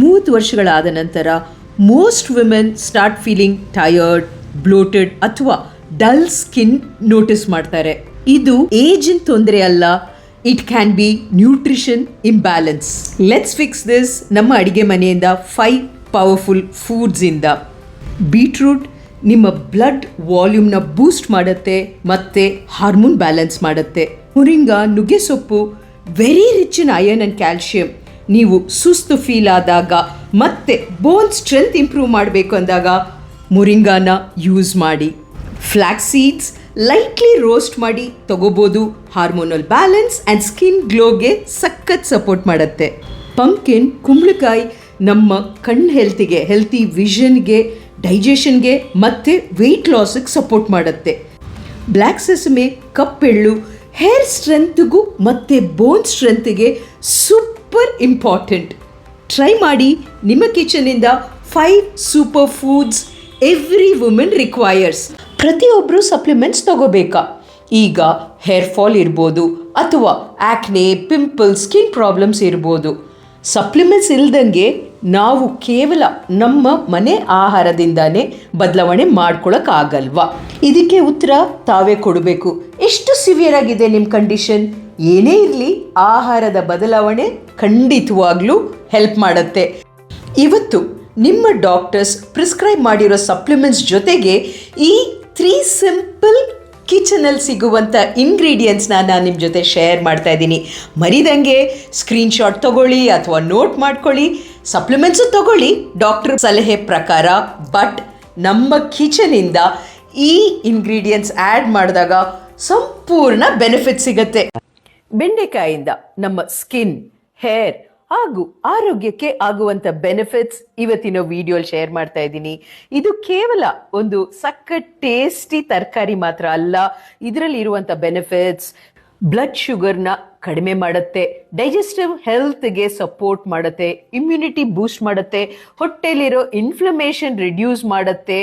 ಮೂವತ್ತು ವರ್ಷಗಳಾದ ನಂತರ most women start feeling tired bloated ಅಥವಾ ಡಲ್ ಸ್ಕಿನ್ ನೋಟಿಸ್ ಮಾಡ್ತಾರೆ. ಇದು ಏಜಿನ ತೊಂದರೆ ಅಲ್ಲ it can be nutrition imbalance let's fix this ನಮ್ಮ ಅಡಿಗೆ ಮನೆಯಿಂದ ಫೈವ್ ಪವರ್ಫುಲ್ ಫೂಡ್ಸಿಂದ ಬೀಟ್ರೂಟ್ ನಿಮ್ಮ ಬ್ಲಡ್ ವಾಲ್ಯೂಮ್ನ ಬೂಸ್ಟ್ ಮಾಡುತ್ತೆ, ಮತ್ತೆ ಹಾರ್ಮೋನ್ ಬ್ಯಾಲೆನ್ಸ್ ಮಾಡುತ್ತೆ. ಮುರಿಂಗ ನುಗ್ಗೆ ಸೊಪ್ಪು very rich in iron and calcium ನೀವು ಸುಸ್ತು ಫೀಲ್ ಆದಾಗ ಮತ್ತೆ ಬೋನ್ ಸ್ಟ್ರೆಂತ್ ಇಂಪ್ರೂವ್ ಮಾಡಬೇಕು ಅಂದಾಗ ಮುರಿಂಗಾನ ಯೂಸ್ ಮಾಡಿ. ಫ್ಲ್ಯಾಕ್ಸ್ ಸೀಡ್ಸ್ ಲೈಟ್ಲಿ ರೋಸ್ಟ್ ಮಾಡಿ ತಗೋಬೋದು. ಹಾರ್ಮೋನಲ್ ಬ್ಯಾಲೆನ್ಸ್ ಆ್ಯಂಡ್ ಸ್ಕಿನ್ ಗ್ಲೋಗೆ ಸಖತ್ ಸಪೋರ್ಟ್ ಮಾಡುತ್ತೆ. ಪಂಪ್ಕಿನ್ ಕುಂಬಳಕಾಯಿ ನಮ್ಮ ಕಣ್ಣು ಹೆಲ್ತಿಗೆ ಹೆಲ್ತಿ ವಿಷನ್ಗೆ ಡೈಜೆಷನ್ಗೆ ಮತ್ತು ವೆಯ್ಟ್ ಲಾಸಿಗೆ ಸಪೋರ್ಟ್ ಮಾಡುತ್ತೆ. ಬ್ಲ್ಯಾಕ್ ಸೆಸಮೆ ಕಪ್ಪೆಳ್ಳು ಹೇರ್ ಸ್ಟ್ರೆಂತ್ಗೂ ಮತ್ತು ಬೋನ್ ಸ್ಟ್ರೆಂತ್ಗೆ ಸೂಪರ್ ಇಂಪಾರ್ಟೆಂಟ್. ಟ್ರೈ ಮಾಡಿ, ನಿಮ್ಮ ಕಿಚನಿಂದ five super foods every women requires ಪ್ರತಿಯೊಬ್ಬರು ಸಪ್ಲಿಮೆಂಟ್ಸ್ ತಗೋಬೇಕಾ? ಈಗ ಹೇರ್ ಫಾಲ್ ಇರ್ಬೋದು, ಅಥವಾ ಆ್ಯಕ್ನೆ ಪಿಂಪಲ್ ಸ್ಕಿನ್ ಪ್ರಾಬ್ಲಮ್ಸ್ ಇರ್ಬೋದು. ಸಪ್ಲಿಮೆಂಟ್ಸ್ ಇಲ್ದಂಗೆ ನಾವು ಕೇವಲ ನಮ್ಮ ಮನೆ ಆಹಾರದಿಂದಾನೇ ಬದಲಾವಣೆ ಮಾಡ್ಕೊಳಕ್ಕಾಗಲ್ವಾ? ಇದಕ್ಕೆ ಉತ್ತರ ತಾವೇ ಕೊಡಬೇಕು. ಎಷ್ಟು ಸಿವಿಯರ್ ಆಗಿದೆ ನಿಮ್ಮ ಕಂಡೀಷನ್ ಏನೇ ಇರಲಿ ಆಹಾರದ ಬದಲಾವಣೆ ಖಂಡಿತವಾಗ್ಲೂ ಹೆಲ್ಪ್ ಮಾಡುತ್ತೆ. ಇವತ್ತು ನಿಮ್ಮ ಡಾಕ್ಟರ್ಸ್ ಪ್ರಿಸ್ಕ್ರೈಬ್ ಮಾಡಿರೋ ಸಪ್ಲಿಮೆಂಟ್ಸ್ ಜೊತೆಗೆ ಈ ತ್ರೀ ಸಿಂಪಲ್ ಕಿಚನಲ್ಲಿ ಸಿಗುವಂಥ ಇಂಗ್ರೀಡಿಯೆಂಟ್ಸ್ನ ನಾನು ನಿಮ್ಮ ಜೊತೆ ಶೇರ್ ಮಾಡ್ತಾ ಇದ್ದೀನಿ. ಮರಿದಂಗೆ ಸ್ಕ್ರೀನ್ಶಾಟ್ ತಗೊಳ್ಳಿ ಅಥವಾ ನೋಟ್ ಮಾಡ್ಕೊಳ್ಳಿ. ಸಪ್ಲಿಮೆಂಟ್ಸು ತಗೊಳ್ಳಿ ಡಾಕ್ಟರ್ ಸಲಹೆ ಪ್ರಕಾರ. ಬಟ್ ನಮ್ಮ ಕಿಚನಿಂದ ಈ ಇಂಗ್ರೀಡಿಯೆಂಟ್ಸ್ ಆ್ಯಡ್ ಮಾಡಿದಾಗ ಸಂಪೂರ್ಣ ಬೆನಿಫಿಟ್ ಸಿಗುತ್ತೆ. ಬೆಂಡೆಕಾಯಿಂದ ನಮ್ಮ ಸ್ಕಿನ್ ಹೇರ್ ಹಾಗೂ ಆರೋಗ್ಯಕ್ಕೆ ಆಗುವಂತ ಬೆನಿಫಿಟ್ಸ್ ಇವತ್ತಿನ ವಿಡಿಯೋ ಶೇರ್ ಮಾಡ್ತಾ ಇದ್ದೀನಿ. ಇದು ಕೇವಲ ಒಂದು ಸಕ್ಕ ಟೇಸ್ಟಿ ತರಕಾರಿ ಮಾತ್ರ ಅಲ್ಲ, ಇದರಲ್ಲಿ ಇರುವಂತ ಬೆನಿಫಿಟ್ಸ್ ಬ್ಲಡ್ ಶುಗರ್ನ ಕಡಿಮೆ ಮಾಡುತ್ತೆ ಡೈಜೆಸ್ಟಿವ್ ಹೆಲ್ತ್ಗೆ ಸಪೋರ್ಟ್ ಮಾಡುತ್ತೆ ಇಮ್ಯುನಿಟಿ ಬೂಸ್ಟ್ ಮಾಡುತ್ತೆ, ಹೊಟ್ಟೆಲಿರೋ ಇನ್ಫ್ಲಮೇಷನ್ ರಿಡ್ಯೂಸ್ ಮಾಡುತ್ತೆ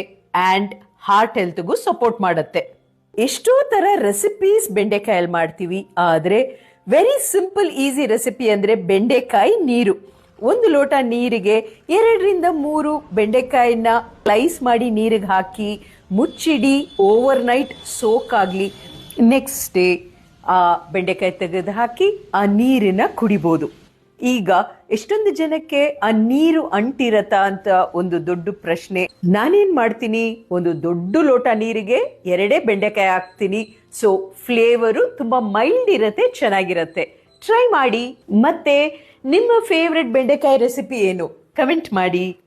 ಆ್ಯಂಡ್ ಹಾರ್ಟ್ ಹೆಲ್ತ್ಗೂ ಸಪೋರ್ಟ್ ಮಾಡುತ್ತೆ. ಎಷ್ಟೋ ಥರ ರೆಸಿಪೀಸ್ ಬೆಂಡೆಕಾಯಲ್ಲಿ ಮಾಡ್ತೀವಿ, ಆದ್ರೆ ವೆರಿ ಸಿಂಪಲ್ ಈಸಿ ರೆಸಿಪಿ ಅಂದ್ರೆ ಬೆಂಡೆಕಾಯಿ ನೀರು. ಒಂದು ಲೋಟ ನೀರಿಗೆ ಎರಡರಿಂದ ಮೂರು ಬೆಂಡೆಕಾಯಿನ ಸ್ಲೈಸ್ ಮಾಡಿ ನೀರಿಗೆ ಹಾಕಿ, ಮುಚ್ಚಿಡಿ ಓವರ್ ನೈಟ್ ಸೋಕ್ ಆಗಲಿ. ನೆಕ್ಸ್ಟ್ ಡೇ ಆ ಬೆಂಡೆಕಾಯಿ ತೆಗೆದು ಹಾಕಿ ಆ ನೀರನ್ನ ಕುಡಿಬೋದು. ಈಗ ಎಷ್ಟೊಂದು ಜನಕ್ಕೆ ಆ ನೀರು ಅಂಟಿರತ್ತ ಅಂತ ಒಂದು ದೊಡ್ಡ ಪ್ರಶ್ನೆ. ನಾನೇನ್ ಮಾಡ್ತೀನಿ? ಒಂದು ದೊಡ್ಡ ಲೋಟ ನೀರಿಗೆ ಎರಡೇ ಬೆಂಡೆಕಾಯಿ ಹಾಕ್ತೀನಿ. ಸೊ ಫ್ಲೇವರು ತುಂಬಾ ಮೈಲ್ಡ್ ಇರತ್ತೆ, ಚೆನ್ನಾಗಿರತ್ತೆ. ಟ್ರೈ ಮಾಡಿ. ಮತ್ತೆ ನಿಮ್ಮ ಫೇವ್ರೆಟ್ ಬೆಂಡೆಕಾಯಿ ರೆಸಿಪಿ ಏನು? ಕಮೆಂಟ್ ಮಾಡಿ.